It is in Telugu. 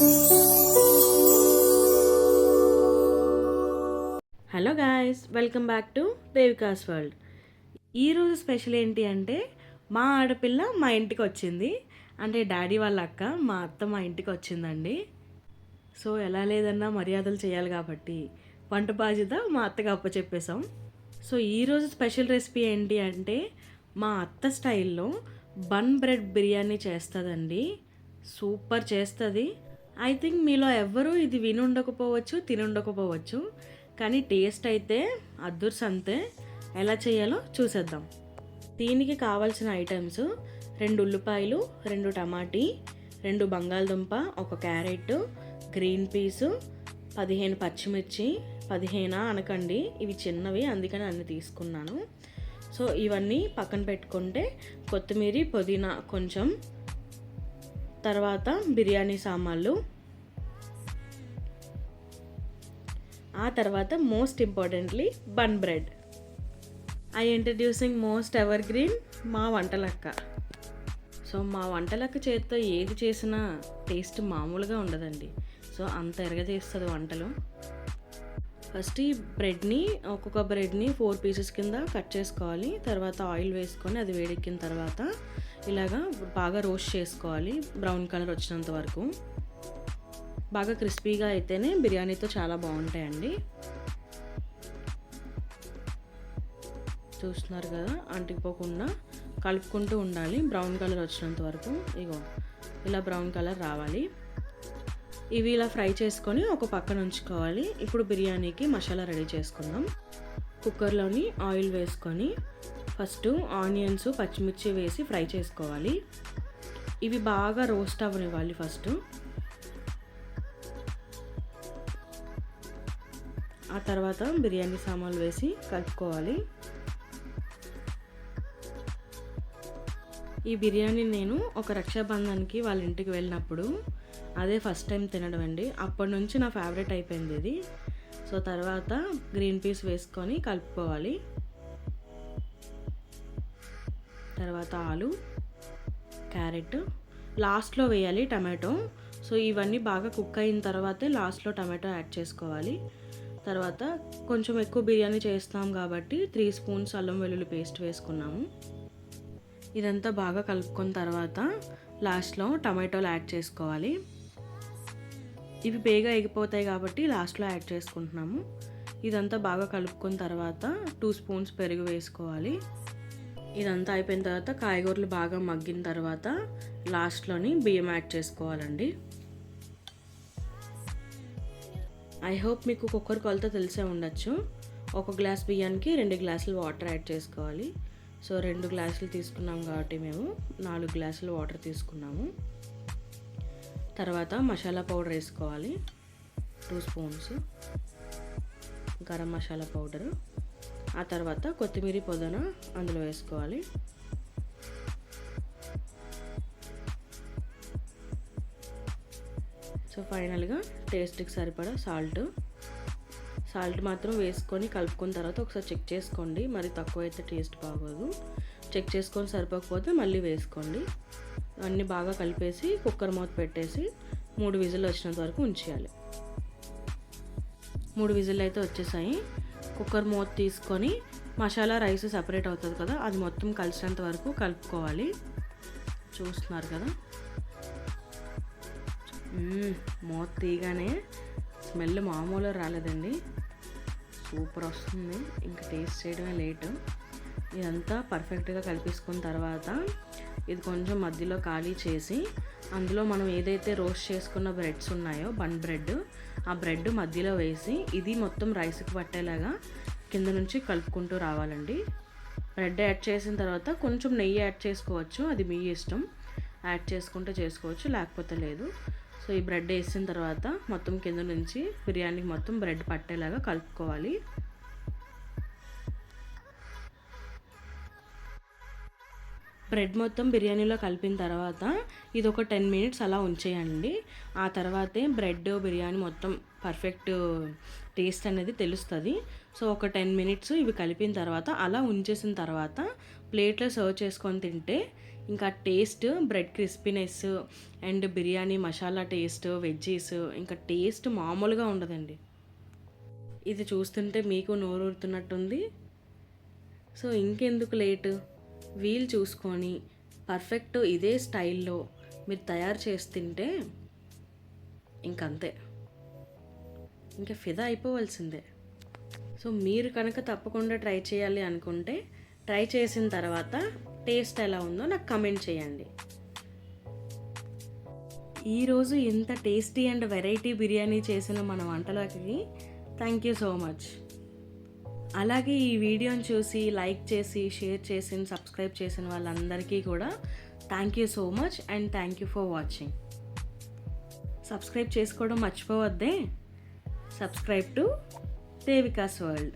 Hello guys welcome back to Devika's world. ఈరోజు స్పెషల్ ఏంటి అంటే మా ఆడపిల్ల మా ఇంటికి వచ్చింది. అంటే డాడీ వాళ్ళ అక్క మా అత్త మా ఇంటికి వచ్చిందండి. సో ఎలా లేదన్నా మర్యాదలు చేయాలి కాబట్టి వంట బాధ్యత మా అత్తగా అప్పచెప్పేసాం సో ఈరోజు స్పెషల్ రెసిపీ ఏంటి అంటే మా అత్త స్టైల్లో బన్ బ్రెడ్ బిర్యానీ చేస్తుందండి. సూపర్ చేస్తుంది. ఐ థింక్ మీలో ఎవ్వరూ ఇది విని ఉండకపోవచ్చు తిని ఉండకపోవచ్చు కానీ టేస్ట్ అయితే అద్దుర్స్ అంతే. ఎలా చేయాలో చూసేద్దాం. దీనికి కావాల్సిన ఐటమ్స్ రెండు ఉల్లిపాయలు రెండు టమాటీ రెండు బంగాళదుంప ఒక క్యారెట్ గ్రీన్ పీసు పదిహేను పచ్చిమిర్చి పదిహేనా అనకండి. ఇవి చిన్నవి అందుకని అన్ని తీసుకున్నాను. సో ఇవన్నీ పక్కన పెట్టుకుంటే కొత్తిమీర పుదీనా కొంచెం తర్వాత బిర్యానీ సామాన్లు. ఆ తర్వాత most importantly bun bread I introducing most evergreen మా వంటలక్క. సో మా వంటలక్క చేతితో ఏది చేసినా టేస్ట్ మామూలుగా ఉండదండి. సో అంత ఎరగజేస్తుంది వంటలు. ఫస్ట్ ఈ బ్రెడ్ని ఒక్కొక్క బ్రెడ్ని ఫోర్ పీసెస్ కింద కట్ చేసుకోవాలి. తర్వాత ఆయిల్ వేసుకొని అది వేడెక్కిన తర్వాత ఇలాగా బాగా రోస్ట్ చేసుకోవాలి. బ్రౌన్ కలర్ వచ్చినంత వరకు. బాగా క్రిస్పీగా అయితేనే బిర్యానీతో చాలా బాగుంటాయండి. చూస్తున్నారు కదా అంటిపోకుండా కలుపుకుంటూ ఉండాలి. బ్రౌన్ కలర్ వచ్చినంత వరకు. ఇగో ఇలా బ్రౌన్ కలర్ రావాలి. ఇవి ఇలా ఫ్రై చేసుకొని ఒక పక్కన ఉంచుకోవాలి. ఇప్పుడు బిర్యానీకి మసాలా రెడీ చేసుకుందాం. కుక్కర్లోని ఆయిల్ వేసుకొని ఫస్ట్ ఆనియన్స్ పచ్చిమిర్చి వేసి ఫ్రై చేసుకోవాలి. ఇవి బాగా రోస్ట్ అవ్వనివ్వాలి ఫస్ట్. ఆ తర్వాత బిర్యానీ సామాన్లు వేసి కలుపుకోవాలి. ఈ బిర్యానీ నేను ఒక రక్షాబంధన్కి వాళ్ళ ఇంటికి వెళ్ళినప్పుడు అదే ఫస్ట్ టైం తినడం అండి. అప్పటి నుంచి నా ఫేవరెట్ అయిపోయింది ఇది. సో తర్వాత గ్రీన్ పీస్ వేసుకొని కలుపుకోవాలి. తర్వాత ఆలు క్యారెట్ లాస్ట్లో వేయాలి టమాటో. సో ఇవన్నీ బాగా కుక్ అయిన తర్వాతే లాస్ట్లో టమాటో యాడ్ చేసుకోవాలి. తర్వాత కొంచెం ఎక్కువ బిర్యానీ చేస్తాం కాబట్టి త్రీ స్పూన్స్ అల్లం వెల్లుల్లి పేస్ట్ వేసుకున్నాము. ఇదంతా బాగా కలుపుకున్న తర్వాత లాస్ట్లో టమాటోలు యాడ్ చేసుకోవాలి. ఇవి బేగా ఎగిపోతాయి కాబట్టి లాస్ట్లో యాడ్ చేసుకుంటున్నాము. ఇదంతా బాగా కలుపుకున్న తర్వాత టూ స్పూన్స్ పెరుగు వేసుకోవాలి. ఇదంతా అయిపోయిన తర్వాత కాయగూరలు బాగా మగ్గిన తర్వాత లాస్ట్లోని బియ్యం యాడ్ చేసుకోవాలండి. ఐ హోప్ మీకు కుక్కర్ కొలత తెలిసే ఉండొచ్చు. ఒక గ్లాస్ బియ్యానికి రెండు గ్లాసులు వాటర్ యాడ్ చేసుకోవాలి. సో రెండు గ్లాసులు తీసుకున్నాం కాబట్టి మేము నాలుగు గ్లాసులు వాటర్ తీసుకున్నాము. తర్వాత మసాలా పౌడర్ వేసుకోవాలి. Two spoons garam masala powder. ఆ తర్వాత కొత్తిమీర పొదన అందులో వేసుకోవాలి. సో ఫైనల్గా టేస్ట్కి సరిపడా సాల్ట్. సాల్ట్ మాత్రం వేసుకొని కలుపుకున్న తర్వాత ఒకసారి చెక్ చేసుకోండి. మరి తక్కువ అయితే టేస్ట్ బాగోదు. చెక్ చేసుకొని సరిపోకపోతే మళ్ళీ వేసుకోండి. అన్నీ బాగా కలిపేసి కుక్కర్ మూత పెట్టేసి మూడు విజిల్ వచ్చినంత వరకు ఉంచేయాలి. మూడు విజిల్ అయితే వచ్చేసాయి. కుక్కర్ మూత తీసుకొని మసాలా రైస్ సపరేట్ అవుతుంది కదా అది మొత్తం కలిసినంత వరకు కలుపుకోవాలి. చూస్తున్నారు కదా? మూత తీయగానే స్మెల్ మామూలు రాలేదండి. సూపర్ వస్తుంది. ఇంకా టేస్ట్ చేయడమే లేటు. ఇదంతా పర్ఫెక్ట్గా కలిపేసుకున్న తర్వాత ఇది కొంచెం మధ్యలో ఖాళీ చేసి అందులో మనం ఏదైతే రోస్ట్ చేసుకున్న బ్రెడ్స్ ఉన్నాయో బన్ బ్రెడ్ ఆ బ్రెడ్ మధ్యలో వేసి ఇది మొత్తం రైస్కి పట్టేలాగా కింద నుంచి కలుపుకుంటూ రావాలండి. బ్రెడ్ యాడ్ చేసిన తర్వాత కొంచెం నెయ్యి యాడ్ చేసుకోవచ్చు అది మీ ఇష్టం. యాడ్ చేసుకుంటే చేసుకోవచ్చు లేకపోతే లేదు. సో ఈ బ్రెడ్ వేసిన తర్వాత మొత్తం కింద నుంచి బిర్యానీకి మొత్తం బ్రెడ్ పట్టేలాగా కలుపుకోవాలి. బ్రెడ్ మొత్తం బిర్యానీలో కలిపిన తర్వాత ఇది ఒక టెన్ మినిట్స్ అలా ఉంచేయండి. ఆ తర్వాతే బ్రెడ్ బిర్యానీ మొత్తం పర్ఫెక్ట్ టేస్ట్ అనేది తెలుస్తుంది. సో ఒక టెన్ మినిట్స్ ఇవి కలిపిన తర్వాత అలా ఉంచేసిన తర్వాత ప్లేట్లో సర్వ్ చేసుకొని తింటే ఇంకా taste bread crispiness and biryani masala taste veggies ఇంకా టేస్ట్ మామూలుగా ఉండదండి. ఇది చూస్తుంటే మీకు నోరూరుతున్నట్టుంది. సో ఇంకెందుకు లేటు? వీలు చూసుకొని పర్ఫెక్ట్ ఇదే స్టైల్లో మీరు తయారు చేసి తింటే ఇంకంతే. ఇంకా ఫిదా అయిపోవలసిందే. సో మీరు కనుక తప్పకుండా ట్రై చేయాలి అనుకుంటే ట్రై చేసిన తర్వాత టేస్ట్ ఎలా ఉందో నాకు కమెంట్ చేయండి. ఈరోజు ఇంత టేస్టీ అండ్ వెరైటీ బిర్యానీ చేసిన మన వంటలకి థ్యాంక్ యూ సో మచ్. అలాగే ఈ వీడియోని చూసి లైక్ చేసి షేర్ చేసి సబ్స్క్రైబ్ చేసిన వాళ్ళందరికీ కూడా thank you so much and thank you for watching subscribe చేసుకోవడం మర్చిపోవద్దే. Subscribe to Devika's world